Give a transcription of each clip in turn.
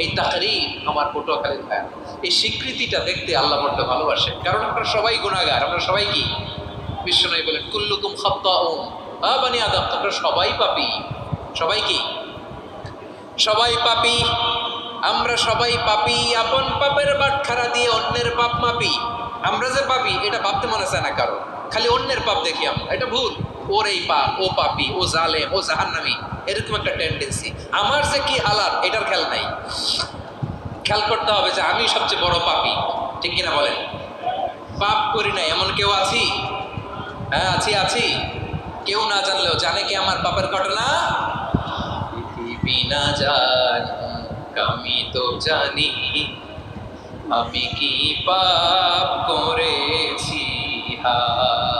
এই তাহারি আমার পটুয়াখালীর ভাই এই স্বীকৃতিটা দেখতে আল্লাহ বড্ড ভালোবাসে কারণ আমরা সবাই গুণাগার আমরা সবাই কি? বিশ্বনবী বলেন, কুল্লুকুম খাত্তাউন আ বানি আদম। তোমরা সবাই পাপি। সবাই কি? সবাই পাপি। আমরা সবাই পাপি। আপন পাপের বাটখারা দিয়ে অন্যের পাপ মাপি। আমরা যে পাপি, এটা ভাবতে মনে চায় না কারও। খালি অন্যের পাপ দেখি আমরা। এটা ভুল। ওর এই ও পাপি, ও জালে ও জাহান্নামি, এরকম একটা টেন্ডেন্সি আমার যে কি হালাত, এটার খেয়াল নাই। খেয়াল করতে হবে যে আমি সবচেয়ে বড় পাপি, ঠিক কিনা বলেন? পাপ করি না এমন কেউ আছি? হ্যাঁ আছি আছি। কেউ না জানলেও জানে কি আমার পাপের ঘটনা? পৃথিবী না জান, আমি তো জানি। আমি কি পাপ করেছি? হায়।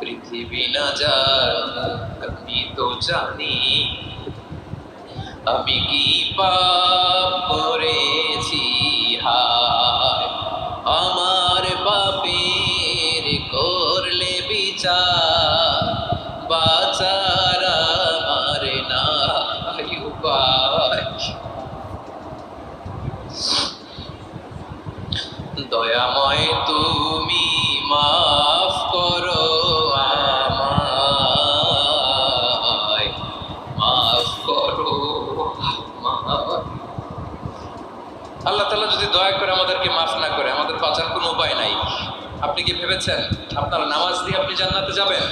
পৃথিবী না যার আমি তো জানি। আমি কি পাপ করেছি? আপনি কি ভেবেছেন আপনার নামাজ দিয়ে আপনি জান্নাতে যাবেন?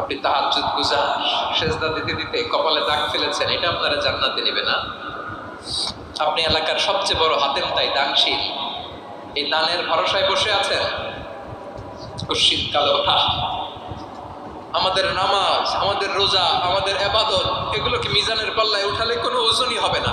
আপনি তাহাজ্জুদ, গুজা, সেজদা দিতে দিতে কপালে দাগ ফেলেছেন, এটা আপনারা জান্নাতে নেবে না। আপনি এলাকার সবচেয়ে বড় হাতেম তাই দানশীল। এই দানের ভরসায় বসে আছেন? কশিন কালো আমাদের নামাজ, আমাদের রোজা, আমাদের এবাদত, এগুলোকে মিজানের পাল্লায় উঠালে কোনো ওজনই হবে না।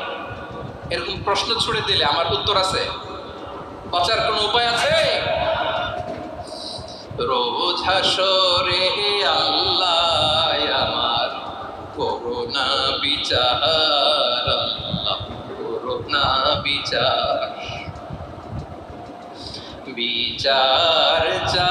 এরকম প্রশ্ন ছুড়ে দিলে আমার উত্তর আছে। বাঁচার কোনো উপায় আছে? আমার করোনা বিচার করোনা বিচার। বিচার চাই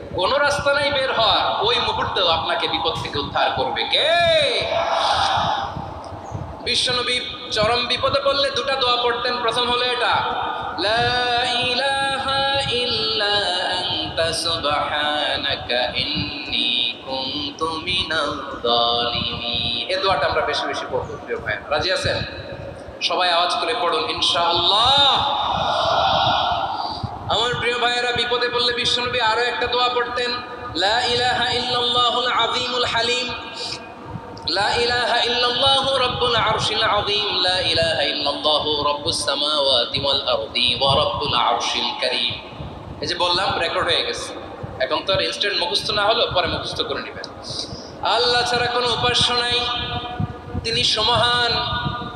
কোনো রাস্তা নাই বের হওয়ার, ওই মুহূর্তেও আপনাকে বিপদ থেকে উদ্ধার করবে কে? বিশ্বনবী চরম বিপদে পড়লে দুটা দোয়া পড়তেন, প্রথম হলো এটা, লা দোয়াটা আমরা বেশি বেশি রাজি আছেন? সবাই আওয়াজ করে পড়ুন, ইনশাআল্লাহ। আমার প্রিয় ভাইয়েরা, বিপদে পড়লে বিশ্বনবী আরও একটা দোয়া পড়তেন, লা ইলাহা হালিম। লা ইলাহা রাব্বুল লা রাব্বুস এই যে বললাম রেকর্ড হয়ে গেছে। এখন তো আর না পরে করে নেবেন। আল্লাহ ছাড়া কোনো নাই। তিনি সমহান।